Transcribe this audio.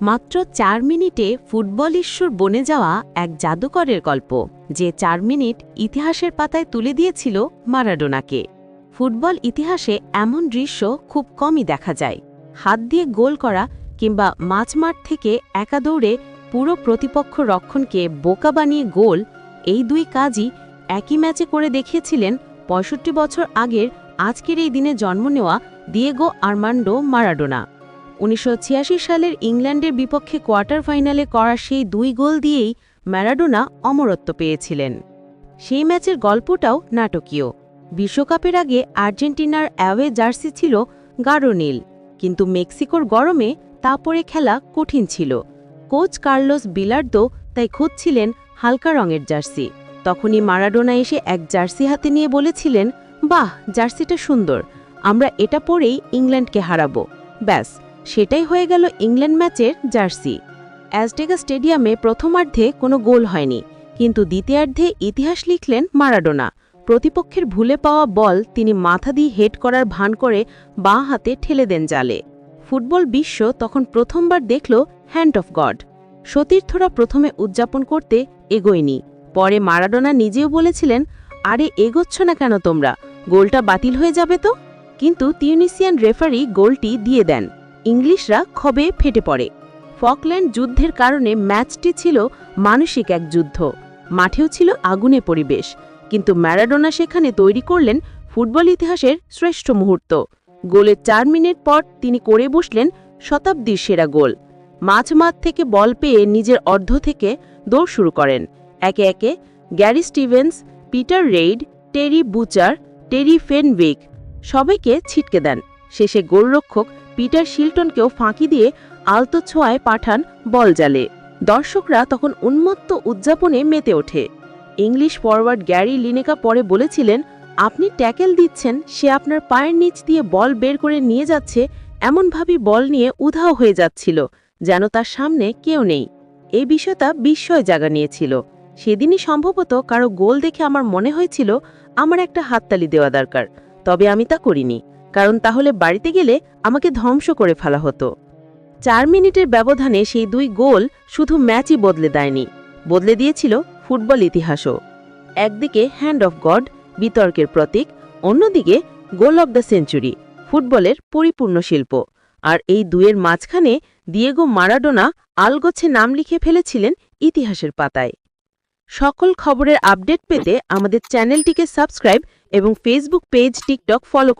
মাত্র চার মিনিটে ফুটবল ঈশ্বর বনে যাওয়া এক জাদুকরের গল্প, যে চার মিনিট ইতিহাসের পাতায় তুলে দিয়েছিল মারাডোনাকে। ফুটবল ইতিহাসে এমন দৃশ্য খুব কমই দেখা যায়। হাত দিয়ে গোল করা কিংবা মাঝমাঠ থেকে একা দৌড়ে পুরো প্রতিপক্ষ রক্ষণকে বোকা বানিয়ে গোল, এই দুই কাজই একই ম্যাচে করে দেখিয়েছিলেন পঁয়ষট্টি বছর আগের আজকের এই দিনে জন্ম নেওয়া দিয়েগো আর্মান্ডো মারাডোনা। উনিশশো ছিয়াশি সালের ইংল্যান্ডের বিপক্ষে কোয়ার্টার ফাইনালে করা সেই দুই গোল দিয়েই ম্যারাডোনা অমরত্ব পেয়েছিলেন। সেই ম্যাচের গল্পটাও নাটকীয়। বিশ্বকাপের আগে আর্জেন্টিনার অ্যাওয়ে জার্সি ছিল গাঢ় নীল, কিন্তু মেক্সিকোর গরমে তা পরে খেলা কঠিন ছিল। কোচ কার্লোস বিলার্দো তাই খুঁজছিলেন হালকা রঙের জার্সি। তখনই মারাডোনা এসে এক জার্সি হাতে নিয়ে বলেছিলেন, বাহ, জার্সিটা সুন্দর, আমরা এটা পরেই ইংল্যান্ডকে হারাবো। ব্যাস সেটাই হয়ে গেল ইংল্যান্ড ম্যাচের জার্সি। অ্যাজটেগা স্টেডিয়ামে প্রথমার্ধে কোনো গোল হয়নি, কিন্তু দ্বিতীয়ার্ধে ইতিহাস লিখলেন মারাডোনা। প্রতিপক্ষের ভুলে পাওয়া বল তিনি মাথা দিয়ে হেড করার ভান করে বাঁ হাতে ঠেলে দেন জালে। ফুটবল বিশ্ব তখন প্রথমবার দেখল হ্যান্ড অফ গড। সতীর্থরা প্রথমে উদযাপন করতে এগোয়নি, পরে মারাডোনা নিজেও বলেছিলেন, আরে, এগোচ্ছ না কেন তোমরা? গোলটা বাতিল হয়ে যাবে তো? কিন্তু তিউনিসিয়ান রেফারি গোলটি দিয়ে দেন। ইংলিশরা ক্ষোভে ফেটে পড়ে। ফকল্যান্ড যুদ্ধের কারণে ম্যাচটি ছিল মানসিক এক যুদ্ধ। মাঠেও ছিল আগুনে পরিবেশ। কিন্তু ম্যারাডোনা সেখানে তৈরি করলেন ফুটবল ইতিহাসের শ্রেষ্ঠ মুহূর্ত। গোলের চার মিনিট পর তিনি করে বসলেন শতাব্দীর সেরা গোল। মাঝমাঠ থেকে বল পেয়ে নিজের অর্ধ থেকে দৌড় শুরু করেন। একে একে Gary Stevens, Peter Reid, Terry Butcher, Terry Fenwick সবাইকে ছিটকে দেন। শেষে গোলরক্ষক পিটার শিল্টনকেও ফাঁকি দিয়ে আলতো ছোঁয়ায় পাঠান বল জালে। দর্শকরা তখন উন্মত্ত উদযাপনে মেতে ওঠে। ইংলিশ ফরওয়ার্ড গ্যারি লিনেকা পরে বলেছিলেন, আপনি ট্যাকেল দিচ্ছেন, সে আপনার পায়ের নিচ দিয়ে বল বের করে নিয়ে যাচ্ছে, এমনভাবে বল নিয়ে উধাও হয়ে যাচ্ছিল, যেন তার সামনে কেউ নেই। এই বিষয়টা বিস্ময় জাগা নিয়েছিল সেদিনই সম্ভবত কারও গোল দেখে আমার মনে হয়েছিল, আমার একটা হাততালি দেওয়া দরকার, তবে আমি তা করিনি। কারণ তাহলে বাড়িতে গেলে আমাকে ধ্বংস করে ফেলা হতো। চার মিনিটের ব্যবধানে সেই দুই গোল শুধু ম্যাচই বদলে দেয়নি। বদলে দিয়েছিল ফুটবল ইতিহাসও। একদিকে হ্যান্ড অফ গড বিতর্কের প্রতীক, অন্যদিকে গোল অব দ্য সেঞ্চুরি ফুটবলের পরিপূর্ণ শিল্প। আর এই দুয়ের মাঝখানে দিয়েগো মারাডোনা আলগোছে নাম লিখে ফেলেছিলেন ইতিহাসের পাতায়। সকল খবরের আপডেট পেতে আমাদের চ্যানেলটিকে সাবস্ক্রাইব এবং ফেসবুক পেজ টিকটক ফলো